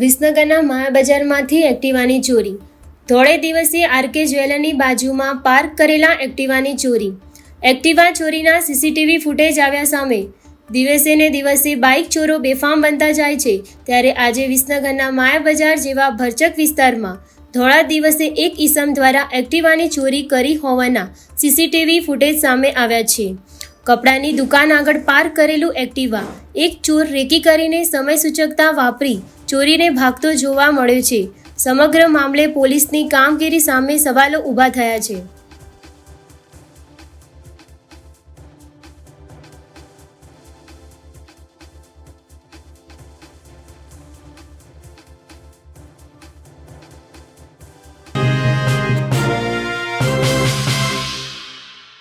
વિસનગરના મહાબજારમાંથી એક્ટિવાની ચોરી. ધોળે દિવસે આરકે જ્વેલરની બાજુમાં પાર્ક કરેલા એક્ટિવાની ચોરી. એક્ટિવા ચોરીના સીસીટીવી ફૂટેજ આવ્યા સામે. દિવસે ને દિવસે બાઇક ચોરો બેફામ બનતા જાય છે, ત્યારે આજે વિસનગરના માયાબજાર જેવા ભરચક વિસ્તારમાં ધોળા દિવસે એક ઈસમ દ્વારા એક્ટિવાની ચોરી કરી હોવાના સીસીટીવી ફૂટેજ સામે આવ્યા છે. કપડાની દુકાન આગળ પાર્ક કરેલું એક્ટિવા. એક ચોર રેકી કરીને સમય સૂચકતા વાપરી ચોરીને ભાગતો જોવા મળ્યો છે. સમગ્ર મામલે પોલીસની કામગીરી સામે સવાલો ઊભા થયા છે.